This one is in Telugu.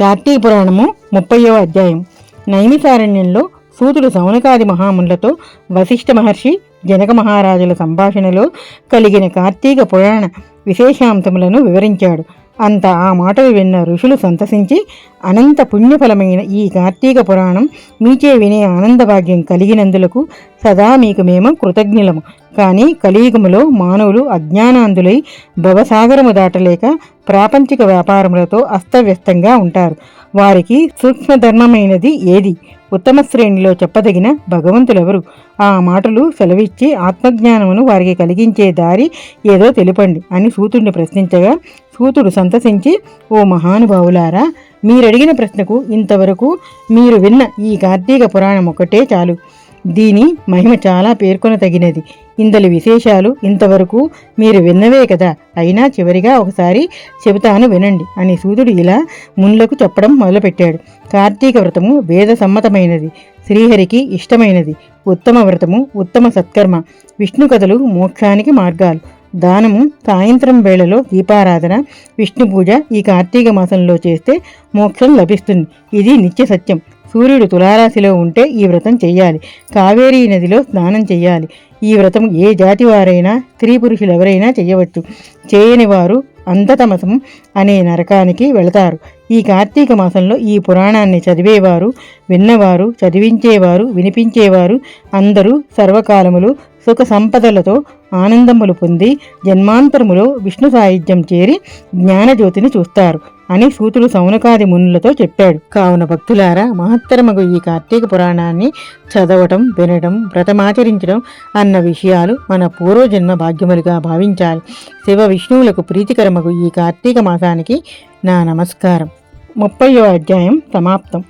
కార్తీక పురాణము ముప్పయో అధ్యాయం. నైమిసారణ్యంలో సూతుడు సౌనకాది మహామునులతో వశిష్ఠ మహర్షి జనక మహారాజుల సంభాషణలో కలిగిన కార్తీక పురాణ విశేషాంశములను వివరించాడు. అంత ఆ మాటలు విన్న ఋషులు సంతసించి అనంత పుణ్యఫలమైన ఈ కార్తీక పురాణం మీచే వినే ఆనందభాగ్యం కలిగినందులకు సదా మీకు మేము కృతజ్ఞులము. కానీ కలియుగములో మానవులు అజ్ఞానాంధులై భవసాగరము దాటలేక ప్రాపంచిక వ్యాపారములతో అస్తవ్యస్తంగా ఉంటారు. వారికి సూక్ష్మధర్మమైనది ఏది? ఉత్తమ శ్రేణిలో చెప్పదగిన భగవంతులెవరు? ఆ మాటలు సెలవిచ్చి ఆత్మజ్ఞానమును వారికి కలిగించే దారి ఏదో తెలుపండి అని సూతుడిని ప్రశ్నించగా సూతుడు సంతసించి ఓ మహానుభావులారా మీరడిగిన ప్రశ్నకు ఇంతవరకు మీరు విన్న ఈ కార్తీక పురాణం ఒకటే చాలు. దీని మహిమ చాలా పేర్కొనతగినది ఇందలి విశేషాలు ఇంతవరకు మీరు విన్నవే కదా. అయినా చివరిగా ఒకసారి చెబుతాను వినండి అని సూతుడు ఇలా మున్లకు చెప్పడం మొదలుపెట్టాడు. కార్తీక వ్రతము వేద సమ్మతమైనది శ్రీహరికి ఇష్టమైనది. ఉత్తమ వ్రతము ఉత్తమ సత్కర్మ. విష్ణు కథలు మోక్షానికి మార్గాలు. దానము సాయంత్రం వేళలో దీపారాధన విష్ణు పూజ ఈ కార్తీక మాసంలో చేస్తే మోక్షం లభిస్తుంది. ఇది నిత్య సత్యం. సూర్యుడు తులారాశిలో ఉంటే ఈ వ్రతం చేయాలి. కావేరీ నదిలో స్నానం చేయాలి. ఈ వ్రతం ఏ జాతి వారైనా స్త్రీ పురుషులు ఎవరైనా చేయవచ్చు. చేయని వారు అంధతమసం అనే నరకానికి వెళతారు. ఈ కార్తీక మాసంలో ఈ పురాణాన్ని చదివేవారు విన్నవారు చదివించేవారు వినిపించేవారు అందరూ సర్వకాలములు సుఖ సంపదలతో ఆనందములు పొంది జన్మాంతరములో విష్ణు సాహిత్యం చేరి జ్ఞానజ్యోతిని చూస్తారు అని సూతుడు సౌనకాది మునులతో చెప్పాడు. కావున భక్తులారా మహత్తరమగు ఈ కార్తీక పురాణాన్ని చదవటం వినడం వ్రతమాచరించడం అన్న విషయాలు మన పూర్వజన్మ భాగ్యములుగా భావించాలి. శివ విష్ణువులకు ప్రీతికరమగు ఈ కార్తీక మాసానికి నా నమస్కారం. ముప్పయో అధ్యాయం సమాప్తం.